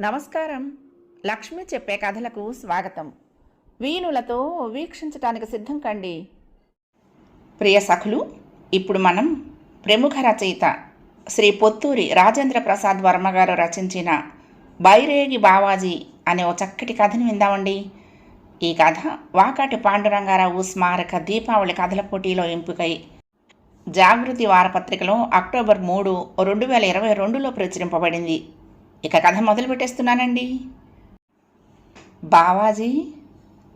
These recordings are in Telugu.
నమస్కారం. లక్ష్మి చెప్పే కథలకు స్వాగతం. వీణులతో వీక్షించటానికి సిద్ధం కండి. ప్రియ సఖులు ఇప్పుడు మనం ప్రముఖ రచయిత శ్రీ పొత్తూరి రాజేంద్ర ప్రసాద్ వర్మ గారు రచించిన బైరేగి బావాజీ అనే ఓ చక్కటి కథను విందామండి. ఈ కథ వాకాటి పాండురంగారావు స్మారక దీపావళి కథల పోటీలో ఎంపికై జాగృతి వారపత్రికలో అక్టోబర్ మూడు రెండు వేల ఇరవై రెండులో ప్రచురింపబడింది. ఇక కథ మొదలు పెట్టేస్తున్నానండి బావాజీ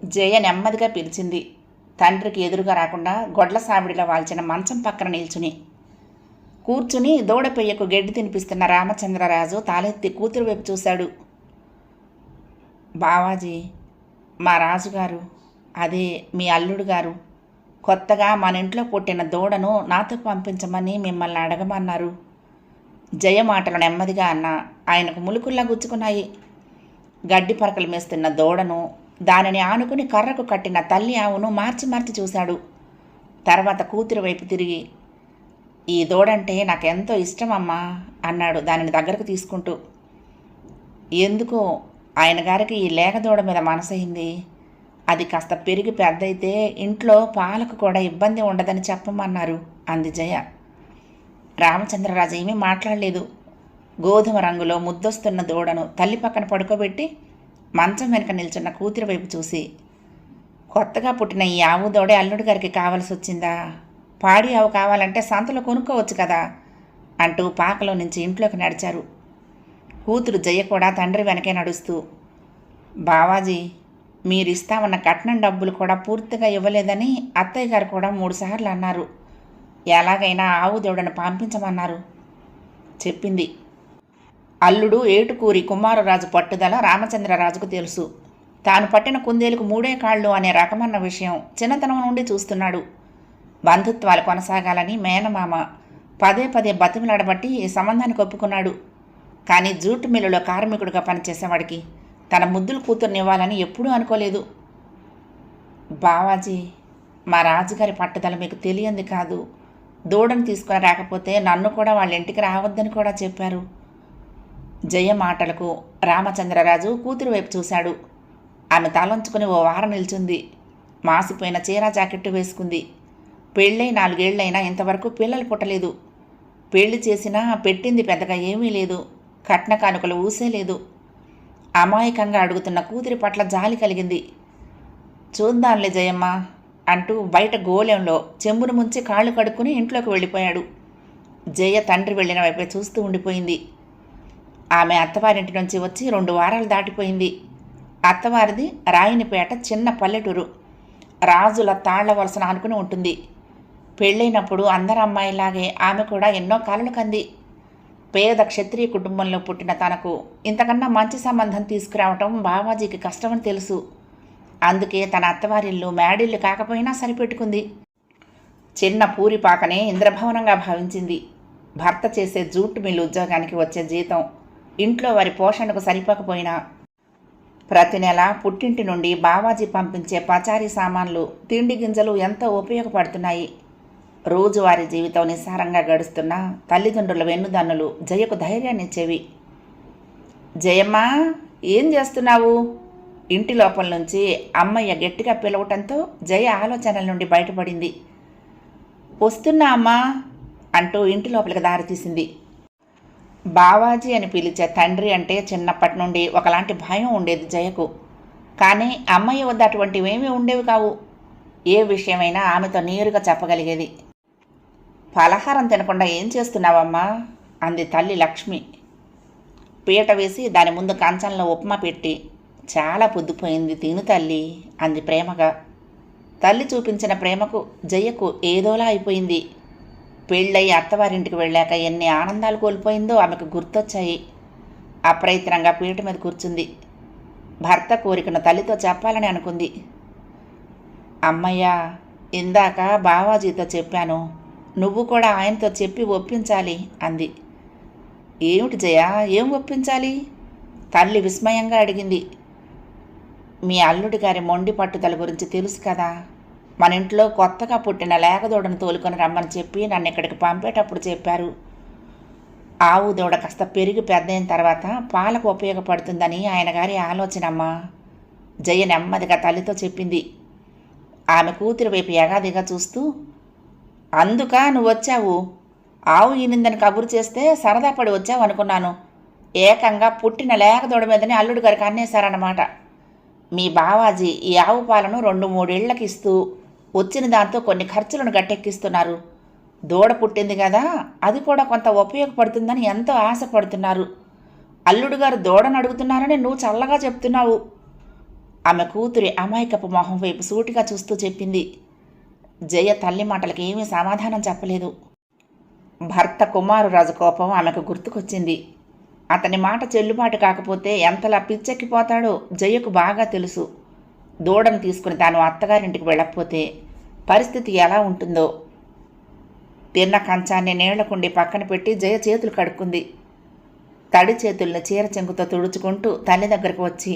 జయ నెమ్మదిగా పిలిచింది. తండ్రికి ఎదురుగా రాకుండా గొడ్ల సావిడిలో వాల్చిన మంచం పక్కన నిల్చుని. కూర్చుని దూడపెయ్యకు గడ్డి తినిపిస్తున్న రామచంద్రరాజు తాలెత్తి కూతురు వైపు చూశాడు. బావాజీ మా రాజుగారు అదే మీ అల్లుడు గారు కొత్తగా మన ఇంట్లో పుట్టిన దూడను నాతో పంపించమని మిమ్మల్ని అడగమన్నారు. జయ మాటలు నెమ్మదిగా అన్న ఆయనకు ములుకుల్లా గుచ్చుకున్నాయి. గడ్డి పరకలు మేస్తున్న దూడను దానిని ఆనుకుని కర్రకు కట్టిన తల్లి ఆవును మార్చి మార్చి చూశాడు. తర్వాత కూతురు వైపు తిరిగి ఈ దూడంటే నాకెంతో ఇష్టమమ్మా అన్నాడు దానిని దగ్గరకు తీసుకుంటూ. ఎందుకో ఆయన గారికి ఈ లేగ దూడ మీద మనసైంది అది కాస్త పెరిగి పెద్దయితే ఇంట్లో పాలకు కూడా ఇబ్బంది ఉండదని చెప్పమన్నారు అంది జయ. రామచంద్రరాజు ఏమీ మాట్లాడలేదు. గోధుమ రంగులో ముద్దొస్తున్న దూడను తల్లి పక్కన పడుకోబెట్టి మంచం వెనుక నిల్చున్న కూతురి వైపు చూసి కొత్తగా పుట్టిన ఈ ఆవు దూడే అల్లుడు గారికి కావాల్సి వచ్చిందా పాడి ఆవు కావాలంటే సంతలో కొనుక్కోవచ్చు కదా అంటూ పాకలో నుంచి ఇంట్లోకి నడిచారు. కూతురు జయ కూడా తండ్రి వెనకే నడుస్తూ బావాజీ మీరు ఇస్తామన్న కట్నం డబ్బులు కూడా పూర్తిగా ఇవ్వలేదని అత్తయ్య గారు కూడా మూడుసార్లు అన్నారు. ఎలాగైనా ఆవు దేవుడను పంపించమన్నారు. చెప్పింది. అల్లుడు ఏటుకూరి కుమారరాజు పట్టుదల రామచంద్రరాజుకు తెలుసు. తాను పట్టిన కుందేలకు మూడే కాళ్ళు అనే రకమన్న విషయం చిన్నతనం నుండి చూస్తున్నాడు. బంధుత్వాలు కొనసాగాలని మేనమామ పదే పదే బతిమలాడబట్టి సంబంధాన్ని ఒప్పుకున్నాడు. కానీ జూట్ మిల్లులో కార్మికుడిగా పనిచేసేవాడికి తన ముద్దులు కూతుర్నివ్వాలని ఎప్పుడూ అనుకోలేదు. బావాజీ మా రాజుగారి పట్టుదల మీకు తెలియంది కాదు. దూడను తీసుకుని రాకపోతే నన్ను కూడా వాళ్ళ ఇంటికి రావద్దని కూడా చెప్పారు. జయ మాటలకు రామచంద్రరాజు కూతురు వైపు చూశాడు. ఆమె తలంచుకుని ఓ వారం నిల్చుంది. మాసిపోయిన చీర జాకెట్టు వేసుకుంది. పెళ్ళై నాలుగేళ్ళైనా ఇంతవరకు పిల్లలు పుట్టలేదు. పెళ్ళి చేసినా పెట్టింది పెద్దగా ఏమీ లేదు. కట్న కానుకలు ఊసే లేదు అమాయకంగా అడుగుతున్న కూతురి పట్ల జాలి కలిగింది. చూద్దాంలే జయమ్మ అంటూ బయట గోళంలో చెంబును ముంచి కాళ్ళు కడుక్కుని ఇంట్లోకి వెళ్ళిపోయాడు. జయ తండ్రి వెళ్ళిన వైపే చూస్తూ ఉండిపోయింది. ఆమె అత్తవారింటి నుంచి వచ్చి రెండు వారాలు దాటిపోయింది. అత్తవారిది రాయినిపేట చిన్న పల్లెటూరు. రాజుల తాళ్ళ వలసన అనుకుని ఉంటుంది. పెళ్ళైనప్పుడు అందరు అమ్మాయిలాగే ఆమె కూడా ఎన్నో కలలు కంది. పేద క్షత్రియ కుటుంబంలో పుట్టిన తనకు ఇంతకన్నా మంచి సంబంధం తీసుకురావటం బావాజీకి కష్టమని తెలుసు. అందుకే తన అత్తవారిల్లు మేడిల్లు కాకపోయినా సరిపెట్టుకుంది. చిన్న పూరిపాకనే ఇంద్రభవనంగా భావించింది. భర్త చేసే జూట్ మిల్లు ఉద్యోగానికి వచ్చే జీతం ఇంట్లో వారి పోషణకు సరిపోకపోయినా. ప్రతి నెల పుట్టింటి నుండి బావాజీ పంపించే పచారీ సామాన్లు తిండి గింజలు ఎంతో ఉపయోగపడుతున్నాయి. రోజువారీ జీవితం నిస్సారంగా గడుస్తున్న తల్లిదండ్రుల వెన్నుదన్నులు జయకు ధైర్యాన్ని ఇచ్చేవి. జయమ్మా ఏం చేస్తున్నావు? ఇంటి లోపల నుంచి అమ్మయ్య గట్టిగా పిలవటంతో జయ ఆలోచనల నుండి బయటపడింది. వస్తున్నా అమ్మా అంటూ ఇంటి లోపలికి దారితీసింది బావాజీ అని పిలిచే తండ్రి అంటే చిన్నప్పటి నుండి ఒకలాంటి భయం ఉండేది జయకు. కానీ అమ్మయ్య వద్ద అటువంటివేమీ ఉండేవి కావు. ఏ విషయమైనా ఆమెతో నేరుగా చెప్పగలిగేది. పలహారం తినకుండా ఏం చేస్తున్నావమ్మా? అంది తల్లి లక్ష్మి. పీట వేసి దాని ముందు కంచంలో ఉప్మా పెట్టి చాలా పొద్దుపోయింది తిను తల్లి అంది ప్రేమగా. తల్లి చూపించిన ప్రేమకు జయకు ఏదోలా అయిపోయింది. పెళ్ళయి అత్తవారింటికి వెళ్ళాక ఎన్ని ఆనందాలు కోల్పోయిందో ఆమెకు గుర్తొచ్చాయి. అప్రయత్నంగా పీట మీద కూర్చుంది. భర్త కోరికను తల్లితో చెప్పాలని అనుకుంది. అమ్మయ్య ఇందాక బావాజీతో చెప్పాను నువ్వు కూడా ఆయనతో చెప్పి ఒప్పించాలి అంది. ఏమిటి జయ? ఏం ఒప్పించాలి? తల్లి విస్మయంగా అడిగింది. మీ అల్లుడి గారి మొండి పట్టుదల గురించి తెలుసు కదా. మన ఇంట్లో కొత్తగా పుట్టిన లేకదోడను తోలుకొని రమ్మని చెప్పి నన్ను ఇక్కడికి పంపేటప్పుడు చెప్పారు. ఆవు దూడ కాస్త పెరిగి పెద్దయిన తర్వాత పాలకు ఉపయోగపడుతుందని ఆయన గారి ఆలోచన అమ్మా. జయ నెమ్మదిగా తల్లితో చెప్పింది. ఆమె కూతురు వైపు ఎగాదిగా చూస్తూ అందుక నువ్వు వచ్చావు ఆవు ఈనిందని కబురు చేస్తే సరదా పడి వచ్చావు అనుకున్నాను. ఏకంగా పుట్టిన లేక దూడ మీదనే అల్లుడు గారికి అన్నేశారన్నమాట మీ బావాజీ ఈ ఆవు పాలను రెండు మూడేళ్ళకి ఇస్తూ వచ్చిన దాంతో కొన్ని ఖర్చులను గట్టెక్కిస్తున్నారు. దూడ పుట్టింది కదా అది కూడా కొంత ఉపయోగపడుతుందని ఎంతో ఆశపడుతున్నారు. అల్లుడు గారు దూడను అడుగుతున్నారని నువ్వు చల్లగా చెప్తున్నావు. ఆమె కూతురి అమాయకపు మొహం వైపు సూటిగా చూస్తూ చెప్పింది. జయ తల్లి మాటలకి ఏమీ సమాధానం చెప్పలేదు. భర్త కుమారురాజు కోపం ఆమెకు గుర్తుకొచ్చింది. అతని మాట చెల్లుబాటు కాకపోతే ఎంతలా పిచ్చెక్కిపోతాడో జయకు బాగా తెలుసు. దూడను తీసుకుని తాను అత్తగారింటికి వెళ్ళకపోతే పరిస్థితి ఎలా ఉంటుందో. తిన్న కంచాన్ని నీళ్ళకుండి పక్కన పెట్టి జయ చేతులు కడుక్కుంది. తడి చేతుల్ని చీర చెంగుతో తుడుచుకుంటూ తల్లి దగ్గరకు వచ్చి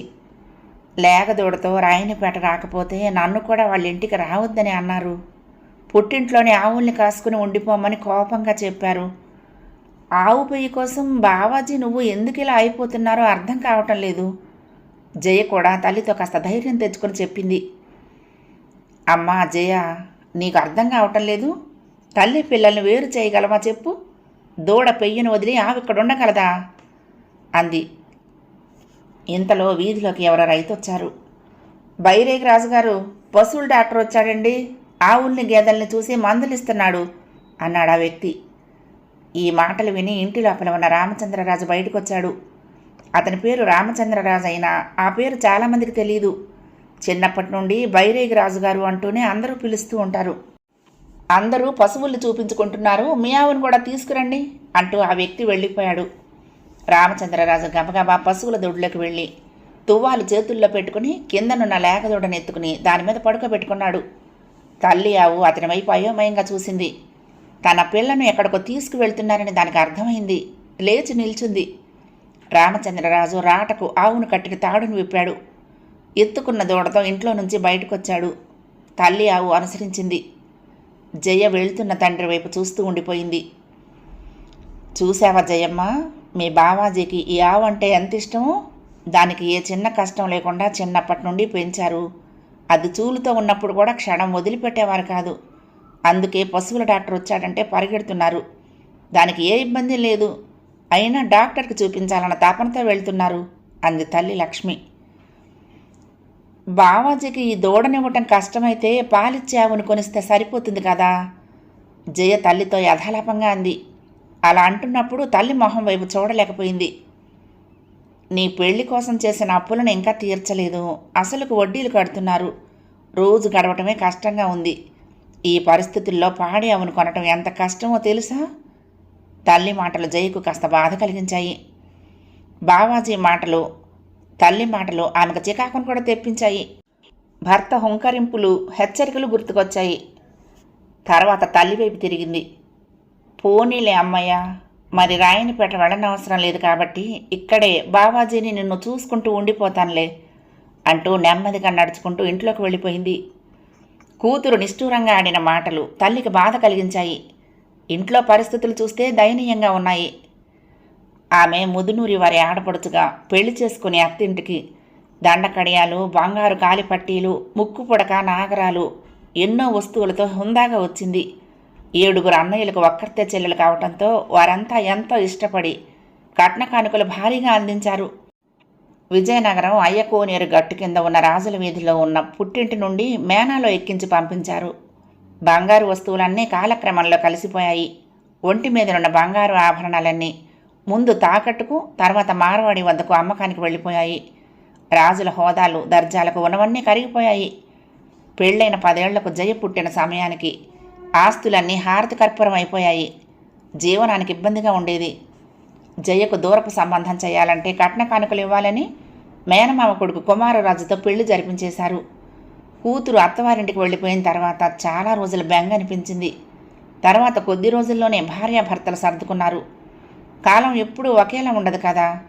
లేగదూడతో రాయినిపేట రాకపోతే నన్ను కూడా వాళ్ళ ఇంటికి రావద్దని అన్నారు. పుట్టింట్లోని ఆవుల్ని కాసుకుని ఉండిపోమని కోపంగా చెప్పారు. ఆవు పెయ్యి కోసం బావాజీ నువ్వు ఎందుకు ఇలా అయిపోతున్నారో అర్థం కావటం లేదు. జయ కూడా తల్లితో కాస్త ధైర్యం తెచ్చుకొని చెప్పింది. అమ్మా జయ నీకు అర్థం కావటం లేదు. తల్లి పిల్లల్ని వేరు చేయగలమా చెప్పు. దూడ పెయ్యను వదిలి ఆవి ఇక్కడ ఉండగలదా? అంది. ఇంతలో వీధిలోకి ఎవరో రైతు వచ్చారు బైరేగి రాజుగారు పశువుల డాక్టర్ వచ్చాడండి. ఆవుల్ని గేదెల్ని చూసి మందులిస్తున్నాడు అన్నాడు ఆ వ్యక్తి. ఈ మాటలు విని ఇంటి లోపల ఉన్న రామచంద్రరాజు బయటకు వచ్చాడు అతని పేరు రామచంద్రరాజు అయినా ఆ పేరు చాలామందికి తెలియదు చిన్నప్పటి నుండి బైరేగి రాజుగారు అంటూనే అందరూ పిలుస్తూ ఉంటారు. అందరూ పశువుల్ని చూపించుకుంటున్నారు మీ ఆవును కూడా తీసుకురండి అంటూ ఆ వ్యక్తి వెళ్ళిపోయాడు. రామచంద్రరాజు గబగబా పశువుల దొడ్లోకి వెళ్ళి తువ్వాలు చేతుల్లో పెట్టుకుని కిందనున్న లేకదొడని ఎత్తుకుని దాని మీద పడుకోబెట్టుకున్నాడు. తల్లి ఆవు అతని వైపు అయోమయంగా చూసింది. తన పిల్లను ఎక్కడికో తీసుకువెళ్తున్నారని దానికి అర్థమైంది. లేచి నిల్చుంది. రామచంద్రరాజు రాటకు ఆవును కట్టిన తాడును విప్పాడు. ఎత్తుకున్న దూడతో ఇంట్లో నుంచి బయటకొచ్చాడు. తల్లి ఆవు అనుసరించింది. జయ వెళ్తున్న తండ్రి వైపు చూస్తూ ఉండిపోయింది. చూసావా జయమ్మ మీ బావాజీకి ఈ ఆవు అంటే ఎంత ఇష్టమో? దానికి ఏ చిన్న కష్టం లేకుండా చిన్నప్పటి నుండి పెంచారు. అది చూలుతో ఉన్నప్పుడు కూడా క్షణం వదిలిపెట్టేవారు కాదు. అందుకే పశువుల డాక్టర్ వచ్చాడంటే పరిగెడుతున్నారు. దానికి ఏ ఇబ్బంది లేదు. అయినా డాక్టర్కి చూపించాలన్న తాపనతో వెళ్తున్నారు అంది తల్లి లక్ష్మి. బావాజీకి ఈ దూడనివ్వటం కష్టమైతే పాలిచ్చే ఆవును కొనిస్తే సరిపోతుంది కదా? జయ తల్లితో యథాలాపంగా అంది. అలా అంటున్నప్పుడు తల్లి మొహం వైపు చూడలేకపోయింది. నీ పెళ్ళి కోసం చేసిన అప్పులను ఇంకా తీర్చలేదు. అసలుకు వడ్డీలు కడుతున్నారు. రోజు గడవటమే కష్టంగా ఉంది. ఈ పరిస్థితుల్లో పాడి అవును కొనటం ఎంత కష్టమో తెలుసా? తల్లి మాటలు జయకు కాస్త బాధ కలిగించాయి. బావాజీ మాటలు తల్లి మాటలు ఆమెకు చికాకును కూడా తెప్పించాయి. భర్త హుంకరింపులు హెచ్చరికలు గుర్తుకొచ్చాయి. తర్వాత తల్లి వైపు తిరిగింది. పోనీలే అమ్మయ్య. మరి రాయనిపేట వెళ్ళనవసరం లేదు కాబట్టి ఇక్కడే బావాజీని నిన్ను చూసుకుంటూ ఉండిపోతానులే అంటూ నెమ్మదిగా నడుచుకుంటూ ఇంట్లోకి వెళ్ళిపోయింది. కూతురు నిష్ఠూరంగా ఆడిన మాటలు తల్లికి బాధ కలిగించాయి. ఇంట్లో పరిస్థితులు చూస్తే దయనీయంగా ఉన్నాయి. ఆమె ముదునూరి వారి ఆడపడుచుగా పెళ్ళి చేసుకుని అత్తింటికి దండకడియాలు బంగారు కాలిపట్టీలు ముక్కు పుడక నాగరాలు ఎన్నో వస్తువులతో హుందాగా వచ్చింది. ఏడుగురు అన్నయ్యలకు ఒక్కర్తే చెల్లెలు కావటంతో వారంతా ఎంతో ఇష్టపడి కట్న కానుకలు భారీగా అందించారు. విజయనగరం అయ్యకోనేరు గట్టు కింద ఉన్న రాజుల వీధిలో ఉన్న పుట్టింటి నుండి మేనాలో ఎక్కించి పంపించారు. బంగారు వస్తువులన్నీ కాలక్రమంలో కలిసిపోయాయి. ఒంటి మీదనున్న బంగారు ఆభరణాలన్నీ ముందు తాకట్టుకు తర్వాత మార్వాడి వద్దకు అమ్మకానికి వెళ్ళిపోయాయి. రాజుల హోదాలు దర్జాలకు ఉన్నవన్నీ కరిగిపోయాయి. పెళ్ళైన పదేళ్ళకు జయ పుట్టిన సమయానికి ఆస్తులన్నీ హారతి కర్పూరం అయిపోయాయి. జీవనానికి ఇబ్బందిగా ఉండేది. జయకు దూరపు సంబంధం చేయాలంటే కట్న కానుకలు ఇవ్వాలని మేనమామ కొడుకు కుమారరాజుతో పెళ్ళి జరిపించేశారు. కూతురు అత్తవారింటికి వెళ్ళిపోయిన తర్వాత చాలా రోజులు బెంగ అనిపించింది. తర్వాత కొద్ది రోజుల్లోనే భార్యాభర్తలు సర్దుకున్నారు. కాలం ఎప్పుడూ ఒకేలా ఉండదు కదా.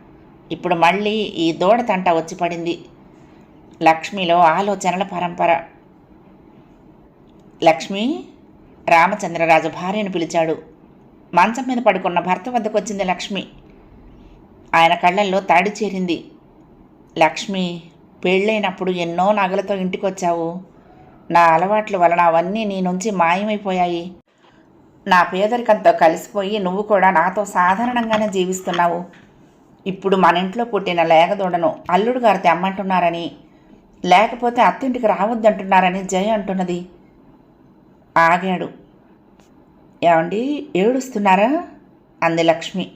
ఇప్పుడు మళ్ళీ ఈ దూడ తంట వచ్చి పడింది. లక్ష్మిలో ఆలోచనల పరంపర. లక్ష్మి రామచంద్రరాజు భార్యను పిలిచాడు. మంచం మీద పడుకున్న భర్త వద్దకు వచ్చింది లక్ష్మి. ఆయన కళ్ళల్లో తడి చేరింది. లక్ష్మి పెళ్ళైనప్పుడు ఎన్నో నగలతో ఇంటికొచ్చావు. నా అలవాట్ల వలన అవన్నీ నీ నుంచి మాయమైపోయాయి. నా పేదరికంతో కలిసిపోయి నువ్వు కూడా నాతో సాధారణంగానే జీవిస్తున్నావు. ఇప్పుడు మన ఇంట్లో పుట్టిన లేగదూడను అల్లుడు గారు తెమ్మంటున్నారని లేకపోతే అత్తింటికి రావద్దంటున్నారని జయ అంటున్నది. ఆగాడు. ఏమండి ఏడుస్తున్నారా? అంది లక్ష్మి.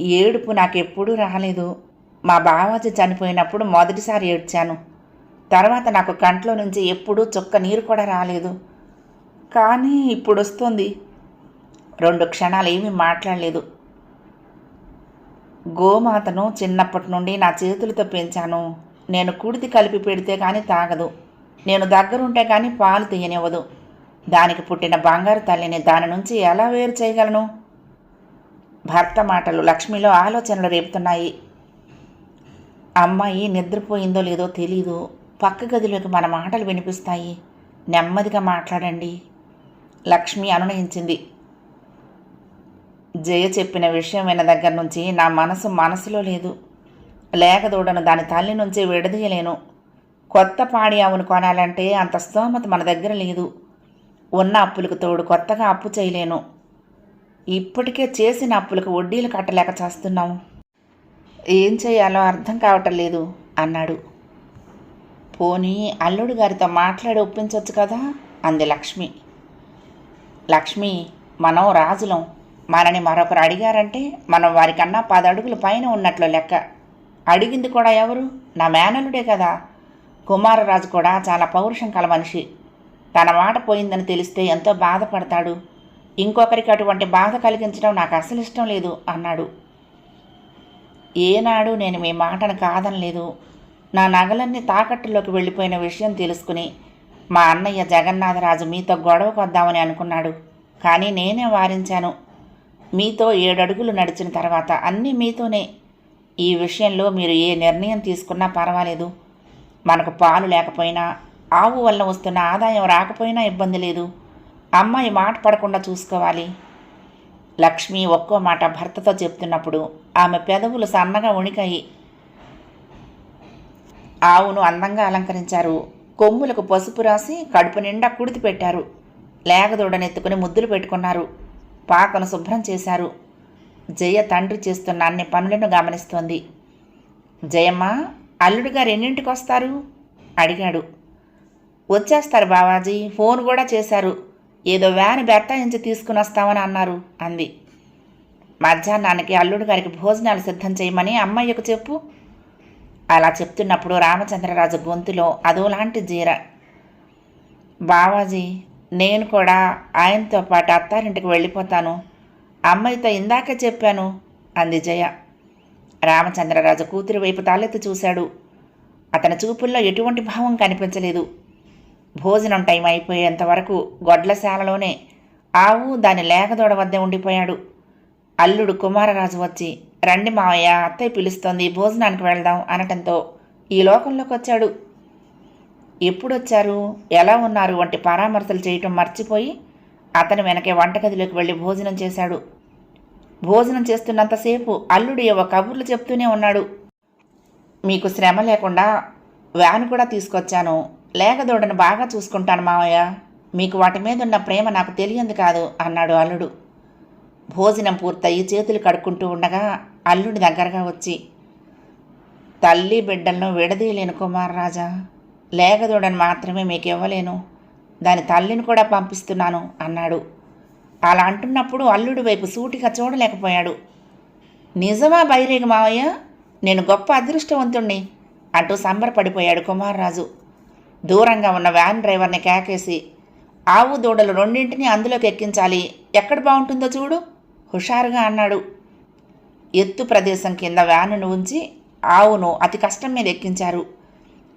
ఏడుపు నాకెప్పుడూ రాలేదు. మా బావాజీ చనిపోయినప్పుడు మొదటిసారి ఏడ్చాను. తర్వాత నాకు కంట్లో నుంచి ఎప్పుడూ చొక్క నీరు కూడా రాలేదు. కానీ ఇప్పుడు వస్తుంది రెండు క్షణాలు ఏమీ మాట్లాడలేదు. గోమాతను చిన్నప్పటి నుండి నా చేతులతో పెంచాను. నేను కుడితి కలిపి పెడితే కానీ తాగదు. నేను దగ్గరుంటే కానీ పాలు తీయనివ్వదు. దానికి పుట్టిన బంగారు తల్లిని దాని నుంచి ఎలా వేరు చేయగలను? భర్త మాటలు లక్ష్మిలో ఆలోచనలు రేపుతున్నాయి. అమ్మాయి నిద్రపోయిందో లేదో తెలీదు. పక్క గదిలోకి మన మాటలు వినిపిస్తాయి. నెమ్మదిగా మాట్లాడండి. లక్ష్మి అనునయించింది. జయ చెప్పిన విషయం విన్న దగ్గర నుంచి నా మనసు మనసులో లేదు. లేకదూడను దాని తల్లి నుంచి విడదీయలేను. కొత్త పాడి ఆవును కొనాలంటే అంత స్తోమత మన దగ్గర లేదు. ఉన్న అప్పులకు తోడు కొత్తగా అప్పు చేయలేను. ఇప్పటికే చేసిన అప్పులకు వడ్డీలు కట్టలేక చేస్తున్నాం ఏం చేయాలో అర్థం కావటం లేదు అన్నాడు. పోనీ అల్లుడు గారితో మాట్లాడి ఒప్పించవచ్చు కదా? అంది లక్ష్మి. లక్ష్మి మనం రాజులం. మనని మరొకరు అడిగారంటే మనం వారికన్నా పది అడుగుల పైన ఉన్నట్లు లెక్క. అడిగింది కూడా ఎవరు? నా మేనలుడే కదా. కుమారరాజు కూడా చాలా పౌరుషం కల మనిషి. తన మాట పోయిందని తెలిస్తే ఎంతో బాధపడతాడు. ఇంకొకరికి అటువంటి బాధ కలిగించడం నాకు అసలు ఇష్టం లేదు అన్నాడు. ఏనాడు నేను మీ మాటను కాదనలేదు. నా నగలన్నీ తాకట్టులోకి వెళ్ళిపోయిన విషయం తెలుసుకుని మా అన్నయ్య జగన్నాథరాజు మీతో గొడవకు వద్దామని అనుకున్నాడు. కానీ నేనే వారించాను. మీతో ఏడడుగులు నడిచిన తర్వాత అన్నీ మీతోనే. ఈ విషయంలో మీరు ఏ నిర్ణయం తీసుకున్నా పర్వాలేదు. మనకు పాలు లేకపోయినా ఆవు వల్ల వస్తున్న ఆదాయం రాకపోయినా ఇబ్బంది లేదు. అమ్మాయి మాట పడకుండా చూసుకోవాలి. లక్ష్మి ఒక్కో మాట భర్తతో చెప్తున్నప్పుడు ఆమె పెదవులు సన్నగా ఉణికాయి ఆవును అందంగా అలంకరించారు. కొమ్ములకు పసుపు రాసి కడుపు నిండా కుడితి పెట్టారు. లేగదూడనెత్తుకుని ముద్దులు పెట్టుకున్నారు. పాకను శుభ్రం చేశారు. జయ తండ్రి చేస్తున్న అన్ని పనులను గమనిస్తోంది. జయమ్మ అల్లుడు గారు ఎన్నింటికి వస్తారు? అడిగాడు. వచ్చేస్తారు బావాజీ. ఫోన్ కూడా చేశారు. ఏదో వ్యాన్ బెట్టాయించి తీసుకుని వస్తామని అన్నారు అంది. మధ్యాహ్నానికి అల్లుడు గారికి భోజనాలు సిద్ధం చేయమని అమ్మయ్యకు చెప్పు. అలా చెప్తున్నప్పుడు రామచంద్రరాజు గొంతులో అదోలాంటి జీర. బావాజీ నేను కూడా ఆయనతో పాటు అత్తారింటికి వెళ్ళిపోతాను. అమ్మాయితో ఇందాకే చెప్పాను అంది జయ. రామచంద్రరాజు కూతురు వైపు తాలెత్తి చూశాడు. అతని చూపుల్లో ఎటువంటి భావం కనిపించలేదు. భోజనం టైం అయిపోయేంత వరకు గొడ్లశాలలోనే ఆవు దాని లేకదోడ వద్దే ఉండిపోయాడు. అల్లుడు కుమారరాజు వచ్చి రండి మావయ్య అత్తయ్య పిలుస్తోంది భోజనానికి వెళ్దాం అనటంతో ఈ లోకంలోకి వచ్చాడు. ఎప్పుడొచ్చారు? ఎలా ఉన్నారు? వంటి పరామర్శలు చేయటం మర్చిపోయి అతను వెనకే వంటగదిలోకి వెళ్ళి భోజనం చేశాడు. భోజనం చేస్తున్నంతసేపు అల్లుడు ఏవో కబుర్లు చెప్తూనే ఉన్నాడు. మీకు శ్రమ లేకుండా వ్యాన్ కూడా తీసుకొచ్చాను. లేగదోడను బాగా చూసుకుంటాను మావయ్య. మీకు వాటి మీద ఉన్న ప్రేమ నాకు తెలియంది కాదు అన్నాడు అల్లుడు. భోజనం పూర్తయి చేతులు కడుక్కుంటూ ఉండగా అల్లుడి దగ్గరగా వచ్చి తల్లి బిడ్డలను విడదీయలేను కుమారరాజా లేగదూడని మాత్రమే మీకు ఇవ్వలేను దాని తల్లిని కూడా పంపిస్తున్నాను అన్నాడు. అలా అంటున్నప్పుడు అల్లుడి వైపు సూటిగా చూడలేకపోయాడు. నిజమా బైరేగ మావయ్య? నేను గొప్ప అదృష్టవంతుణ్ణి. అంటూ సంబరపడిపోయాడు కుమారరాజు. దూరంగా ఉన్న వ్యాన్ డ్రైవర్ని కేకేసి ఆవు దూడలు రెండింటిని అందులోకి ఎక్కించాలి. ఎక్కడ బాగుంటుందో చూడు హుషారుగా అన్నాడు. ఎత్తు ప్రదేశం కింద వ్యానును ఉంచి ఆవును అతి కష్టం మీద ఎక్కించారు.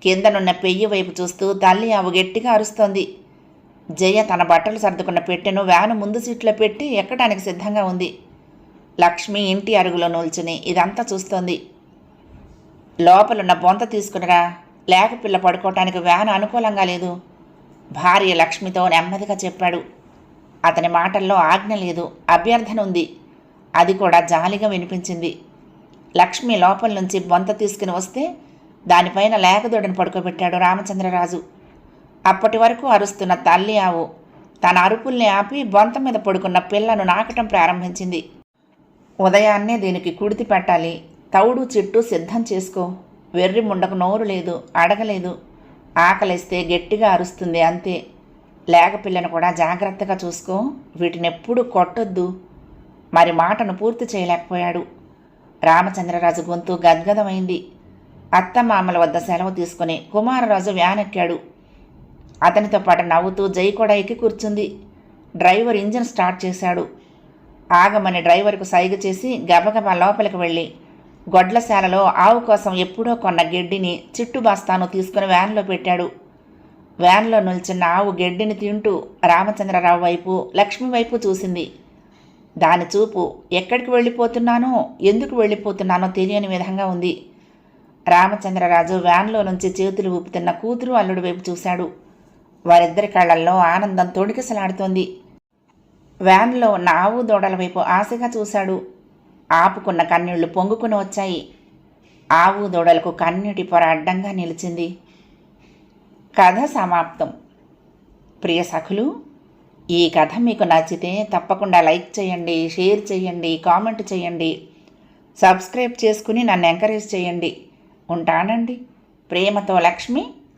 కిందనున్న పెయ్యి వైపు చూస్తూ తల్లి ఆవు గట్టిగా అరుస్తోంది. జయ తన బట్టలు సర్దుకున్న పెట్టెను వ్యాను ముందు సీట్లో పెట్టి ఎక్కడానికి సిద్ధంగా ఉంది. లక్ష్మి ఇంటి అరుగులో నూల్చుని ఇదంతా చూస్తోంది. లోపలున్న బొంత తీసుకునిరా. లేక పిల్ల పడుకోవటానికి వ్యాన్ అనుకూలంగా లేదు. భార్య లక్ష్మితో నెమ్మదిగా చెప్పాడు. అతని మాటల్లో ఆజ్ఞ లేదు అభ్యర్థన ఉంది. అది కూడా జాలిగా వినిపించింది. లక్ష్మి లోపల నుంచి బొంత తీసుకుని వస్తే దానిపైన లేకదోడని పడుకోబెట్టాడు రామచంద్రరాజు. అప్పటి వరకు అరుస్తున్న తల్లి ఆవు. తన అరుపుల్ని ఆపి బొంత మీద పడుకున్న పిల్లను నాకటం ప్రారంభించింది. ఉదయాన్నే దీనికి కుడితి పెట్టాలి. తౌడు చిట్టు సిద్ధం చేసుకో. వెర్రి ముండకు నోరు లేదు అడగలేదు. ఆకలిస్తే గట్టిగా అరుస్తుంది అంతే. లేక పిల్లను కూడా జాగ్రత్తగా చూసుకో. వీటిని కొట్టొద్దు. మరి మాటను పూర్తి చేయలేకపోయాడు. రామచంద్రరాజు గొంతు గద్గదమైంది. అత్తమామల వద్ద సెలవు తీసుకుని కుమారరాజు వ్యానెక్కాడు. అతనితో పాటు నవ్వుతూ జై కూడా ఎక్కి కూర్చుంది. డ్రైవర్ ఇంజిన్ స్టార్ట్ చేశాడు. ఆగమని డ్రైవర్కు సైగ చేసి గబగబా లోపలికి వెళ్ళి గొడ్లశాలలో ఆవు కోసం ఎప్పుడో కొన్న గెడ్డిని చిట్టు బస్తాను తీసుకుని వ్యాన్లో పెట్టాడు. వ్యాన్లో నిల్చున్న ఆవు గెడ్డిని తింటూ రామచంద్రరావు వైపు లక్ష్మి వైపు చూసింది. దాని చూపు ఎక్కడికి వెళ్ళిపోతున్నానో ఎందుకు వెళ్ళిపోతున్నానో తెలియని విధంగా ఉంది. రామచంద్రరాజు వ్యాన్లో నుంచి చేతులు ఊపుతున్న కూతురు అల్లుడి వైపు చూశాడు. వారిద్దరి కళ్ళల్లో ఆనందం తొడికిసలాడుతోంది. వ్యాన్లో ఉన్న ఆవు దూడల వైపు ఆశగా చూశాడు. ఆపుకున్న కన్నీళ్ళు పొంగుకుని వచ్చాయి. ఆవు దూడలకు కన్నీటి పొర అడ్డంగా నిలిచింది. కథ సమాప్తం. ప్రియ సఖులు ఈ కథ మీకు నచ్చితే తప్పకుండా లైక్ చేయండి షేర్ చేయండి కామెంట్ చేయండి. సబ్స్క్రైబ్ చేసుకుని నన్ను ఎంకరేజ్ చేయండి. ఉంటానండి. ప్రేమతో లక్ష్మి.